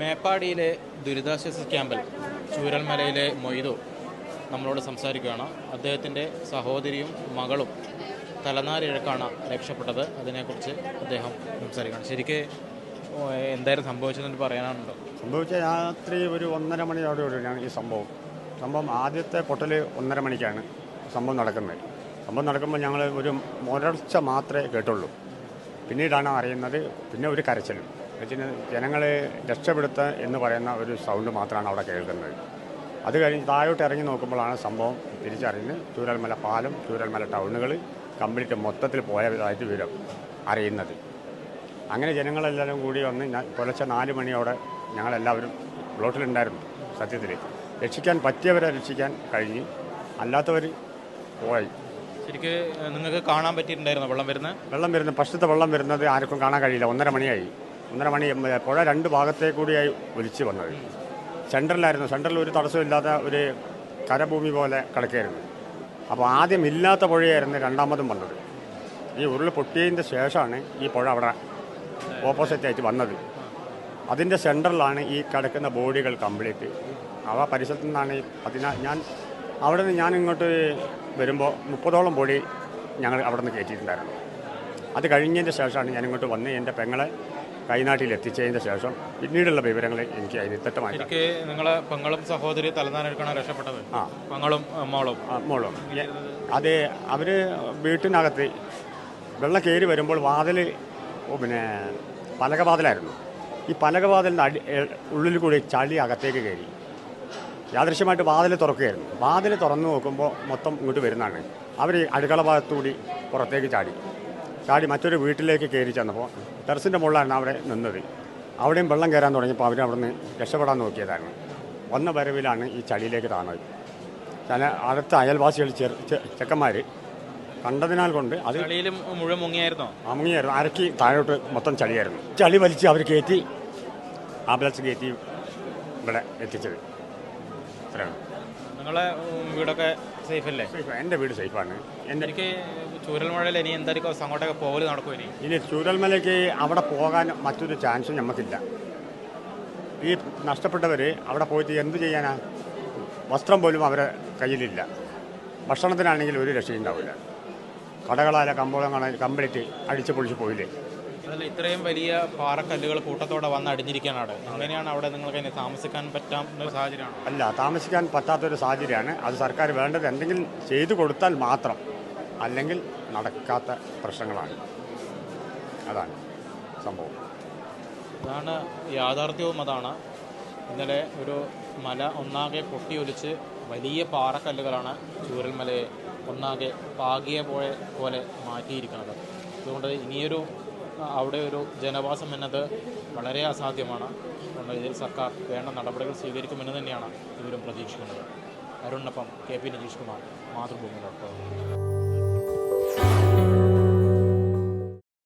മേപ്പാടിയിലെ ദുരിതാശ്വാസ ക്യാമ്പിൽ ചൂരൽമലയിലെ മൊയ്തു നമ്മളോട് സംസാരിക്കുകയാണ്. അദ്ദേഹത്തിന്റെ സഹോദരിയും മകളും തലനാരിഴക്കാണ് രക്ഷപ്പെട്ടത്. അതിനെക്കുറിച്ച് അദ്ദേഹം സംസാരിക്കുകയാണ്. ശരിക്ക് എന്തായാലും സംഭവിച്ചതെന്ന് പറയാനുണ്ടോ? സംഭവിച്ച രാത്രി ഒരു ഒന്നര മണിയോടുകൂടിയാണ് ഈ സംഭവം. സംഭവം ആദ്യത്തെ പൊട്ടൽ ഒന്നര മണിക്കാണ് സംഭവം നടക്കുന്നത്. സംഭവം നടക്കുമ്പോൾ ഞങ്ങൾ ഒരു മുരൾച്ച മാത്രമേ കേട്ടുള്ളൂ. പിന്നീടാണ് അറിയുന്നത് പിന്നെ ഒരു കരച്ചിലും. വെച്ചാൽ ജനങ്ങളെ രക്ഷപ്പെടുത്തുക എന്ന് പറയുന്ന ഒരു സൗണ്ട് മാത്രമാണ് അവിടെ കേൾക്കുന്നത്. അത് കഴിഞ്ഞ് താഴോട്ട് ഇറങ്ങി നോക്കുമ്പോഴാണ് സംഭവം തിരിച്ചറിഞ്ഞ് ചൂരൽമല പാലം ചൂരൽമല ടൗണുകൾ കംപ്ലീറ്റ് മൊത്തത്തിൽ പോയതായിട്ട് വിവരം അറിയുന്നത്. അങ്ങനെ ജനങ്ങളെല്ലാവരും കൂടി വന്ന് ഞാൻ പുലർച്ചെ നാല് മണിയോടെ ഞങ്ങളെല്ലാവരും പ്ലോട്ടിലുണ്ടായിരുന്നു സത്യത്തിൽ രക്ഷിക്കാൻ പറ്റിയവരെ രക്ഷിക്കാൻ കഴിഞ്ഞ് അല്ലാത്തവർ പോയി. ശരിക്കും നിങ്ങൾക്ക് കാണാൻ പറ്റിയിട്ടുണ്ടായിരുന്നു വെള്ളം വരുന്നത്? വെള്ളം വരുന്ന ഫസ്റ്റത്തെ വെള്ളം വരുന്നത് ആർക്കും കാണാൻ കഴിയില്ല. ഒന്നര മണിയായി. ഒന്നര മണി പുഴ രണ്ട് ഭാഗത്തെ കൂടിയായി ഒലിച്ച് വന്നത്. സെൻട്രലായിരുന്നു സെന്ററിൽ ഒരു തടസ്സമില്ലാത്ത ഒരു കരഭൂമി പോലെ കിടക്കുകയായിരുന്നു അപ്പോൾ ആദ്യം ഇല്ലാത്ത പുഴയായിരുന്നു രണ്ടാമതും വന്നത്. ഈ ഉരുൾ പൊട്ടിയതിന്റെ ശേഷമാണ് ഈ പുഴ അവിടെ ഓപ്പോസിറ്റ് ആയിട്ട് വന്നത്. അതിന്റെ സെൻട്രലാണ് ഈ കിടക്കുന്ന ബോഡികൾ കംപ്ലീറ്റ്. അവ പരിസരത്തു നിന്നാണ് ഈ പതിനാ ഞാൻ അവിടെ നിന്ന് ഞാൻ ഇങ്ങോട്ട് വരുമ്പോൾ മുപ്പതോളം ബോഡി ഞങ്ങൾ അവിടെ നിന്ന് കയറ്റിയിട്ടുണ്ടായിരുന്നു. അത് കഴിഞ്ഞതിന്റെ ശേഷമാണ് ഞാൻ ഇങ്ങോട്ട് വന്ന് എന്റെ പെങ്ങളെ കൈനാട്ടിൽ എത്തിച്ചതിന് ശേഷം പിന്നീടുള്ള വിവരങ്ങൾ എനിക്ക് അതിനിത്തട്ടമായി എനിക്ക് നിങ്ങളെ പെങ്ങളും സഹോദരി തലനാരിഴക്കാണ് രക്ഷപ്പെട്ടത്? ആ. പെങ്ങളും മോളും. മോളും. അത് അവർ വീട്ടിനകത്ത് വെള്ളം കയറി വരുമ്പോൾ വാതിൽ പിന്നെ പലകവാതിലായിരുന്നു. ഈ പലകവാതിലിന്റെ അടി ഉള്ളിൽ കൂടി ചളി അകത്തേക്ക് കയറി. യാദൃശ്യമായിട്ട് വാതിൽ തുറക്കുകയായിരുന്നു. വാതിൽ തുറന്നു നോക്കുമ്പോൾ മൊത്തം ഇങ്ങോട്ട് വരുന്നതാണ്. അവർ അടുക്കള ഭാഗത്തുകൂടി പുറത്തേക്ക് ചാടി. ചാടി മറ്റൊരു വീട്ടിലേക്ക് കയറി ചെന്നപ്പോൾ ടെറസിന്റെ മുകളിലാണ് അവിടെ നിന്നത്. അവിടെയും വെള്ളം കയറാൻ തുടങ്ങിയപ്പോൾ അവർ അവിടുന്ന് രക്ഷപ്പെടാൻ നോക്കിയതായിരുന്നു. വന്ന വരവിലാണ് ഈ ചളിയിലേക്ക് താണത്. ചില അടുത്ത അയൽവാസികൾ ചെറു ചെക്കന്മാർ കണ്ടതിനാൽ കൊണ്ട് അത് മുഴുവൻ മുങ്ങിയായിരുന്നോ? മുങ്ങിയായിരുന്നു. അരക്കി താഴോട്ട് മൊത്തം ചളിയായിരുന്നു. ചളി വലിച്ച് അവർ കയറ്റി ആംബുലൻസ് കയറ്റി ഇവിടെ എത്തിച്ചത്. അത്രയാണ് നിങ്ങളെ വീടൊക്കെ സേഫ് അല്ലേ? സേഫ് എന്റെ വീട് സേഫാണ് എന്റെ എനിക്ക് ചൂരൽമഴയിൽ ഇനി എന്തായിരിക്കും അങ്ങോട്ടൊക്കെ പോകൽ നടക്കും ഇനി? ഇനി ചൂരൽമലയ്ക്ക് അവിടെ പോകാൻ മറ്റൊരു ചാൻസും നമുക്കില്ല. ഈ നഷ്ടപ്പെട്ടവർ അവിടെ പോയിട്ട് എന്ത് ചെയ്യാനാ? വസ്ത്രം പോലും അവരെ കയ്യിലില്ല. ഭക്ഷണത്തിനാണെങ്കിൽ ഒരു രക്ഷയുണ്ടാവില്ല കടകളായ കമ്പോളങ്ങളായ കംപ്ലീറ്റ് അടിച്ചു പൊളിച്ച് പോയില്ലേ? അതല്ല ഇത്രയും വലിയ പാറക്കല്ലുകൾ കൂട്ടത്തോടെ വന്ന് അടിഞ്ഞിരിക്കുകയാണ് അവിടെ. അങ്ങനെയാണ് അവിടെ നിങ്ങൾക്ക് അതിനെ താമസിക്കാൻ പറ്റാവുന്ന ഒരു സാഹചര്യമാണ്? അല്ല താമസിക്കാൻ പറ്റാത്തൊരു സാഹചര്യമാണ്. അത് സർക്കാർ വേണ്ടത് എന്തെങ്കിലും ചെയ്തു കൊടുത്താൽ മാത്രം. അല്ലെങ്കിൽ നടക്കാത്ത പ്രശ്നങ്ങളാണ്. അതാണ് സംഭവം. അതാണ് യാഥാർത്ഥ്യവും അതാണ്. ഇന്നലെ ഒരു മല ഒന്നാകെ പൊട്ടിയൊലിച്ച് വലിയ പാറക്കല്ലുകളാണ് ചൂരൽമലയെ ഒന്നാകെ പാകിയ പോലെ പോലെ മാറ്റിയിരിക്കുന്നത്. അതുകൊണ്ട് ഇനിയൊരു അവിടെ ഒരു ജനവാസം എന്നത് വളരെ അസാധ്യമാണ്. അതുകൊണ്ട് ഇതിൽ സർക്കാർ വേണ്ട നടപടികൾ സ്വീകരിക്കുമെന്ന് തന്നെയാണ് ഇവരും പ്രതീക്ഷിക്കുന്നത്. അരുണിനൊപ്പം K P Nitish Kumar Mathrubhumi dot Oh.